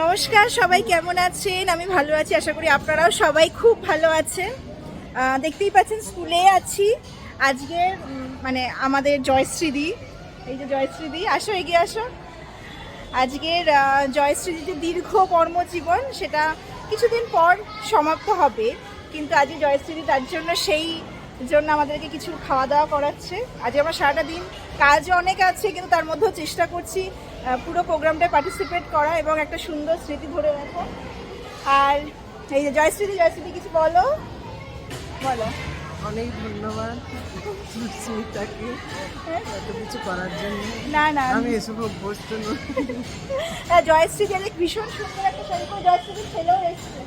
নমস্কার, সবাই কেমন আছেন? আমি ভালো আছি, আশা করি আপনারাও সবাই খুব ভালো আছেন। দেখতেই পাচ্ছেন, স্কুলে আছি। আজকে মানে আমাদের জয়শ্রীদি এই যে জয়শ্রীদি আসো, এগিয়ে আসো। আজকের জয়শ্রীদির যে দীর্ঘ কর্মজীবন, সেটা কিছুদিন পর সমাপ্ত হবে। কিন্তু আজকে জয়শ্রীদি তার জন্য সেই জন্য আমাদেরকে কিছু খাওয়া দাওয়া করাচ্ছে। আজ আমরা সারাটা দিন কাজও অনেক আছে, কিন্তু তার মধ্যেও চেষ্টা করছি পুরো প্রোগ্রামটায় পার্টিসিপেট করা এবং একটা সুন্দর স্মৃতি ধরে রাখা। আর এই যে জয়শ্রীদি জয়শ্রীদি কিছু বলো? বলো। অনেক ধন্যবাদ সুস্মিতাকে এত কিছু করার জন্য। না না। আমি এসব অভ্যস্ত নই। হ্যাঁ জয়শ্রীদি অনেক ভীষণ সুন্দর একটা শাড়ি পরে জয়শ্রীদির ছেলেও এসছে।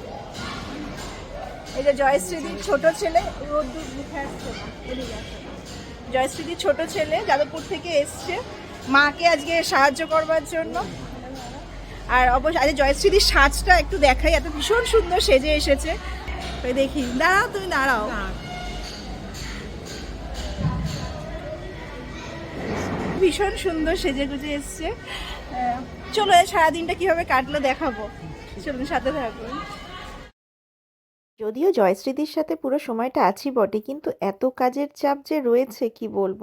এই যে জয়শ্রীদির ছোট ছেলে রোদ্দুর মুখে আসছে জয়শ্রীদির ছোট ছেলে যাদবপুর থেকে এসছে। মাকে আজকে সাহায্য করবার জন্য। আর অবশ্য আজকে জয়শ্রীদির সাজটা একটু দেখাই, এত ভীষণ সুন্দর সেজে এসেছে। দেখি, দাঁড়াও তুমি, দাঁড়াও। ভীষণ সুন্দর সেজে গুজে এসছে। চলো সারাদিনটা কীভাবে কাটলো দেখাবো। চলুন সাথে থাকুন। যদিও জয়শ্রীদির সাথে পুরো সময়টা আছি বটে, কিন্তু এত কাজের চাপ যে রয়েছে, কি বলব?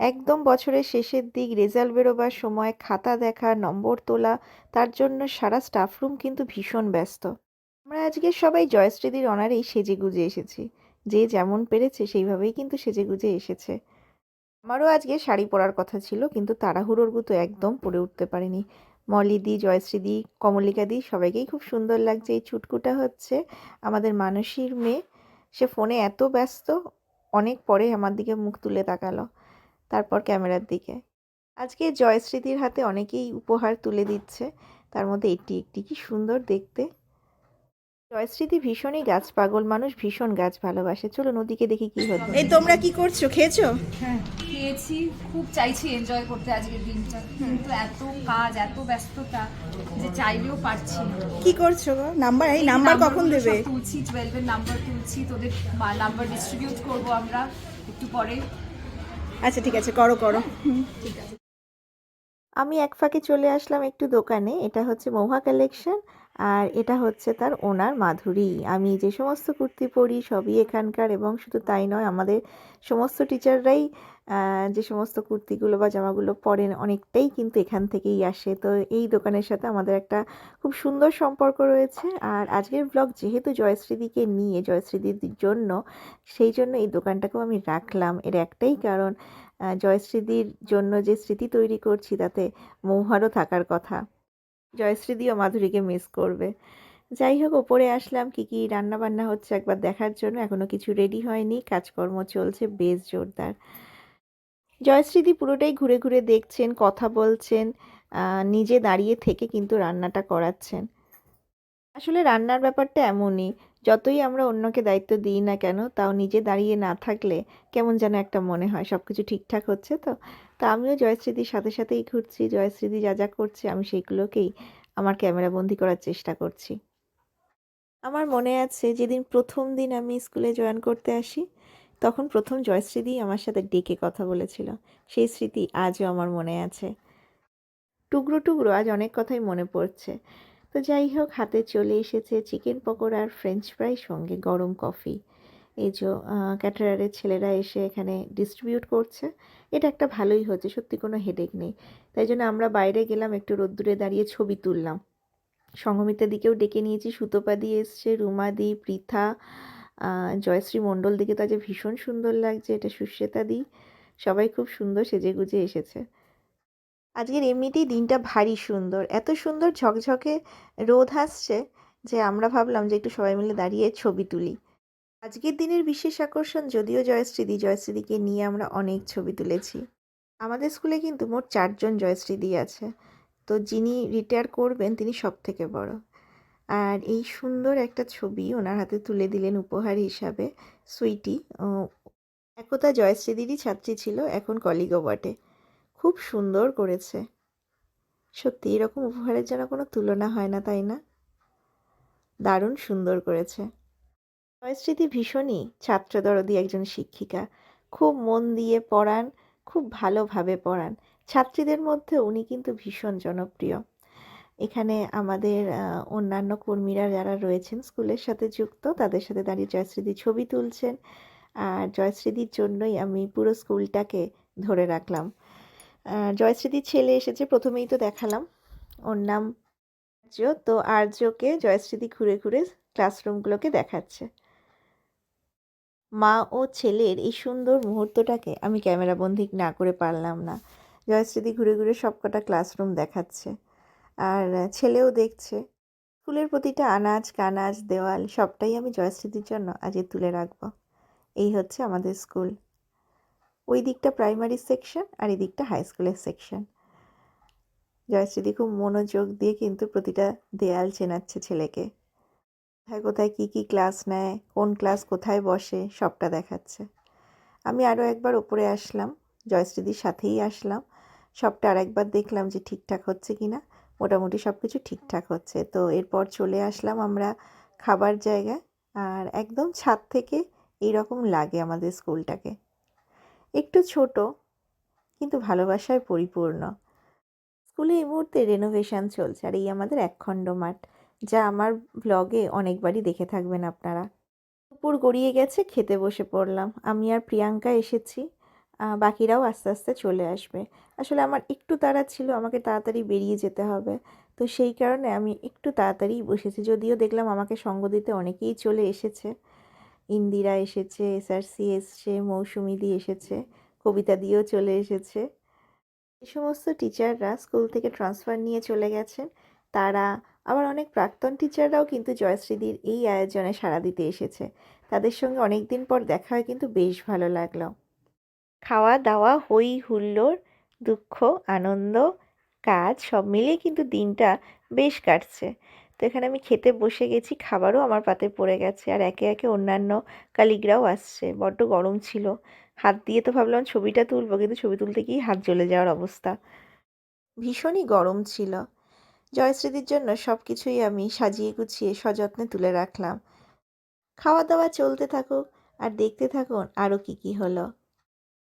একদম বছরের শেষের দিক রেজাল্ট বেরোবার সময়, খাতা দেখা, নম্বর তোলা, তার জন্য সারা স্টাফ রুম কিন্তু ভীষণ ব্যস্ত। আমরা আজকে সবাই জয়শ্রীদির অনারেই সেজে গুজে এসেছি। যে যেমন পেরেছে সেইভাবেই কিন্তু সেজে গুজে এসেছে। আমারও আজকে শাড়ি পরার কথা ছিল, কিন্তু তাড়াহুড়োর গুতো একদম পরে উঠতে পারিনি। মলিদি জয়শ্রীদি কমলিকাদি সবাইকেই খুব সুন্দর লাগছে। এই ছুটকুটা হচ্ছে আমাদের মানসীর মেয়ে। সে ফোনে এত ব্যস্ত, অনেক পরে আমার দিকে মুখ তুলে তাকালো। তারপর ক্যামেরার দিকে। আজকে জয়শ্রীদির হাতে অনেকেই উপহার তুলে দিচ্ছে। তার মধ্যে এটি একটি কি সুন্দর দেখতে। জয়শ্রীদি ভীষণই গাছ পাগল মানুষ ভীষণ গাছ ভালোবাসে। চলো নদীকে দেখি কি হচ্ছে। এই তোমরা কি করছ? খেয়েছো? হ্যাঁ খেয়েছি। খুব চাইছি এনজয় করতে আজকের দিনটা। কিন্তু এত কাজ এত ব্যস্ততা যে চাইলেও পারছি না। কি করছ গো? নাম্বার? এই নাম্বার কখন দেবে? তুলছি টুয়েলভের নাম্বার তুলছি। তোদের নাম্বার ডিস্ট্রিবিউট করব আমরা। একটু পরে আচ্ছা ঠিক আছে, করো করো। আমি এক ফাঁকে চলে আসলাম একটু দোকানে, এটা হচ্ছে মৌহা কালেকশন আর এটা হচ্ছে তার ওনার মাধুরী। আমি যে সমস্ত কুর্তি পরি সবই এখানকার এবং শুধু তাই নয়, আমাদের সমস্ত টিচাররাই যে সমস্ত কুর্তিগুলো বা জামাগুলো পরেন অনেকটাই কিন্তু এখান থেকেই আসে। তো এই দোকানের সাথে আমাদের একটা খুব সুন্দর সম্পর্ক রয়েছে। আর আজকের ব্লগ যেহেতু জয়শ্রীদিকে নিয়ে, জয়শ্রীদির জন্য, সেই জন্য এই দোকানটাকেও আমি রাখলাম। এর একটাই কারণ জয়শ্রীদির জন্য যে স্মৃতি তৈরি করছি তাতে মৌহারও থাকার কথা। জয়শ্রীদিও মাধুরীকে মিস করবে। যাই হোক, ওপরে আসলাম, কি কি রান্না বান্না হচ্ছে একবার দেখার জন্য। এখনও কিছু রেডি হয়নি, কাজকর্ম চলছে বেশ জোরদার। জয়শ্রীদি পুরোটাই ঘুরে ঘুরে দেখছেন, কথা বলছেন নিজে দাঁড়িয়ে থেকে কিন্তু রান্নাটা করাচ্ছেন। আসলে রান্নার ব্যাপারটা এমনই, যতই আমরা অন্যকে দায়িত্ব দিই না কেন, তাও নিজে দাঁড়িয়ে না থাকলে কেমন যেন একটা মনে হয় সব কিছু ঠিকঠাক হচ্ছে তো। তা আমিও জয়শ্রীদির সাথে সাথেই ঘুরছি, জয়শ্রীদি যা যা করছে আমি সেইগুলোকেই আমার ক্যামেরা বন্দি করার চেষ্টা করছি। আমার মনে আছে, যেদিন প্রথম দিন আমি স্কুলে জয়েন করতে আসি তখন প্রথম জয়শ্রীদি আমার সাথে ডেকে কথা বলেছিল। সেই স্মৃতি আজও আমার মনে আছে। টুকরো টুকরো আজ অনেক কথাই মনে পড়ছে। তো যাই হোক, হাতে চলে এসেছে চিকেন পকোড়া আর ফ্রেঞ্চ ফ্রাই সঙ্গে গরম কফি। এই যে ক্যাটারারের ছেলেরা এসে এখানে ডিস্ট্রিবিউট করছে। এটা একটা ভালোই হচ্ছে, সত্যি কোনো হেডেক নেই। তাই জন্য আমরা বাইরে গেলাম, একটু রোদ্দুরে দাঁড়িয়ে ছবি তুললাম। সঙ্গমিতার দিকেও ডেকে নিয়েছি, সুতপা দিয়ে এসছে রুমাদি পৃথা জয়শ্রী মণ্ডল দিকে তো আজ ভীষণ সুন্দর লাগছে, এটা সুশ্বেতা দি। সবাই খুব সুন্দর সেজে গুজে এসেছে। আজকের এমনিতেই দিনটা ভারী সুন্দর। এত সুন্দর ঝকঝকে রোদ আসছে যে আমরা ভাবলাম যে একটু সবাই মিলে দাঁড়িয়ে ছবি তুলি। আজকের দিনের বিশেষ আকর্ষণ যদিও জয়শ্রীদি জয়শ্রীদিকে নিয়ে আমরা অনেক ছবি তুলেছি। আমাদের স্কুলে কিন্তু মোট চারজন জয়শ্রীদি আছে। তো যিনি রিটায়ার করবেন তিনি সব থেকে বড়। আর এই সুন্দর একটা ছবি ওনার হাতে তুলে দিলেন উপহার হিসাবে, সুইটি। একতা জয়শ্রীদিরই ছাত্রী ছিল, এখন কলিগও বটে খুব সুন্দর করেছে। সত্যি, এরকম উপহারের যেন কোনো তুলনা হয় না, তাই না? দারুণ সুন্দর করেছে। জয়শ্রীদি ভীষণই ছাত্রদরদি একজন শিক্ষিকা। খুব মন দিয়ে পড়ান, খুব ভালোভাবে পড়ান। ছাত্রীদের মধ্যে উনি কিন্তু ভীষণ জনপ্রিয়। এখানে আমাদের অন্যান্য কর্মীরা যারা রয়েছেন স্কুলের সাথে যুক্ত, তাদের সাথে দাঁড়িয়ে জয়শ্রীদি ছবি তুলছেন। আর জয়শ্রীদির জন্যই আমি পুরো স্কুলটাকে ধরে রাখলাম। জয়শ্রীদির ছেলে এসেছে, প্রথমেই তো দেখালাম। ওর নাম আর্য, তো আর্যকে জয়শ্রীদি ঘুরে ঘুরে ক্লাসরুমগুলোকে দেখাচ্ছে। মা ও ছেলের এই সুন্দর মুহূর্তটাকে আমি ক্যামেরাবন্দি না করে পারলাম না। জয়শ্রীদি ঘুরে ঘুরে সবকটা ক্লাসরুম দেখাচ্ছে। আর ছেলেও দেখছে। স্কুলের প্রতিটা আনাজ, কানাজ, দেওয়াল সবটাই আমি জয়শ্রীদির জন্য আজকে তুলে রাখব। এই হচ্ছে আমাদের স্কুল। ওই দিকটা প্রাইমারি সেকশন আর এই দিকটা হাই স্কুলের সেকশন জয়শ্রীদি খুব মনোযোগ দিয়ে কিন্তু প্রতিটা দেয়াল চেনাচ্ছে ছেলেকে। কোথায় কোথায় কী কী ক্লাস নেয়, কোন ক্লাস কোথায় বসে সবটা দেখাচ্ছে। আমি আরও একবার ওপরে আসলাম, জয়শ্রীদির সাথেই আসলাম। সবটা আরেকবার দেখলাম যে ঠিকঠাক হচ্ছে কি না মোটামুটি সব কিছু ঠিকঠাক হচ্ছে। তো এরপর চলে আসলাম আমরা খাবার জায়গায়। আর একদম ছাদ থেকে এই রকম লাগে আমাদের স্কুলটাকে। একটু ছোট, কিন্তু ভালোবাসায় পরিপূর্ণ। স্কুলে এই মুহূর্তে রেনোভেশন চলছে, আর এই আমাদের একখণ্ড মাঠ, যা আমার ব্লগে অনেকবারই দেখে থাকবেন আপনারা। দুপুর গড়িয়ে গেছে, খেতে বসে পড়লাম। আমি আর প্রিয়াঙ্কা এসেছি। বাকিরাও আস্তে আস্তে চলে আসবে। আসলে আমার একটু তাড়া ছিল, আমাকে তাড়াতাড়ি বেরিয়ে যেতে হবে। তো সেই কারণে আমি একটু তাড়াতাড়ি বসেছি। যদিও দেখলাম আমাকে সঙ্গ দিতে অনেকেই চলে এসেছে। ইন্দিরা এসেছে এসআরসি এসছে, মৌসুমি দি এসেছে, কবিতা দিয়েও চলে এসেছে। এ সমস্ত টিচাররা স্কুল থেকে ট্রান্সফার নিয়ে চলে গেছেন। তারা, আবার অনেক প্রাক্তন টিচাররাও কিন্তু জয়শ্রীদির এই আয়োজনে সাড়া দিতে এসেছে। তাদের সঙ্গে অনেক দিন পর দেখা হয়, কিন্তু বেশ ভালো লাগল। খাওয়া দাওয়া হই হুল্লোড় দুঃখ, আনন্দ, কাজ, সব মিলিয়ে কিন্তু দিনটা বেশ কাটছে। তো এখানে আমি খেতে বসে গেছি, খাবারও আমার পাতে পড়ে গেছে আর একে একে অন্যান্য কালিগরাও আসছে। বড্ড গরম ছিল। হাত দিয়ে তো ভাবলাম ছবিটা তুলবো, কিন্তু ছবি তুলতে গিয়ে হাত জ্বলে যাওয়ার অবস্থা। ভীষণই গরম ছিল। জয়শ্রীদির জন্য সব কিছুই আমি সাজিয়ে গুছিয়ে সযত্নে তুলে রাখলাম। খাওয়া দাওয়া চলতে থাকুক আর দেখতে থাকুন আরও কী কী হলো।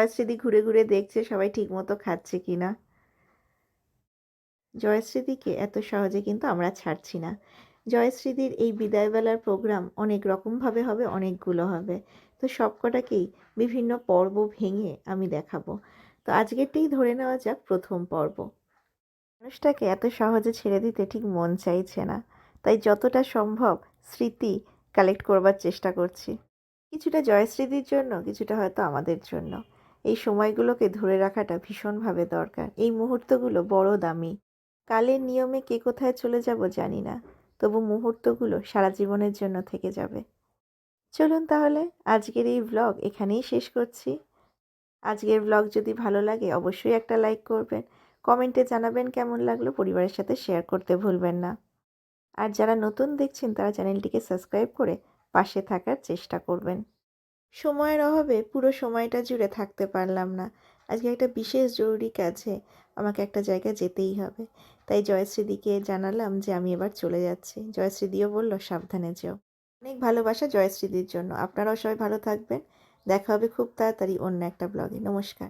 জয়শ্রীদি ঘুরে ঘুরে দেখছে সবাই ঠিকমতো খাচ্ছে কি না জয়শ্রীদিকে এত সহজে কিন্তু আমরা ছাড়ছি না। জয়শ্রীদির এই বিদায়বেলার প্রোগ্রাম অনেক রকমভাবে হবে, অনেকগুলো হবে। তো সবকটাকেই বিভিন্ন পর্ব ভেঙে আমি দেখাবো। তো আজকেরটাই ধরে নেওয়া যাক প্রথম পর্ব। মানুষটাকে এত সহজে ছেড়ে দিতে ঠিক মন চাইছে না। তাই যতটা সম্ভব স্মৃতি কালেক্ট করবার চেষ্টা করছি। কিছুটা জয়শ্রীদির জন্য, কিছুটা হয়তো আমাদের জন্য। এই সময়গুলোকে ধরে রাখাটা ভীষণভাবে দরকার। এই মুহূর্তগুলো বড় দামি। কালের নিয়মে কে কোথায় চলে যাব জানি না। তবু মুহূর্তগুলো সারা জীবনের জন্য থেকে যাবে। চলুন তাহলে, আজকের এই ব্লগ এখানেই শেষ করছি। আজকের ব্লগ যদি ভালো লাগে, অবশ্যই একটা লাইক করবেন। কমেন্টে জানাবেন কেমন লাগল, পরিবারের সাথে শেয়ার করতে ভুলবেন না। আর যারা নতুন দেখছেন, তারা চ্যানেলটিকে সাবস্ক্রাইব করে পাশে থাকার চেষ্টা করবেন। সময়ের অভাবে পুরো সময়টা জুড়ে থাকতে পারলাম না। আজকে একটা বিশেষ জরুরি কাজে আমাকে একটা জায়গা যেতেই হবে। তাই জয়শ্রীদিকে জানালাম যে আমি এবার চলে যাচ্ছি। জয়শ্রীদিও বলল, সাবধানে যেও। অনেক ভালোবাসা জয়শ্রীদির জন্য। আপনারাও সবাই ভালো থাকবেন। দেখা হবে খুব তাড়াতাড়ি অন্য একটা ব্লগে নমস্কার।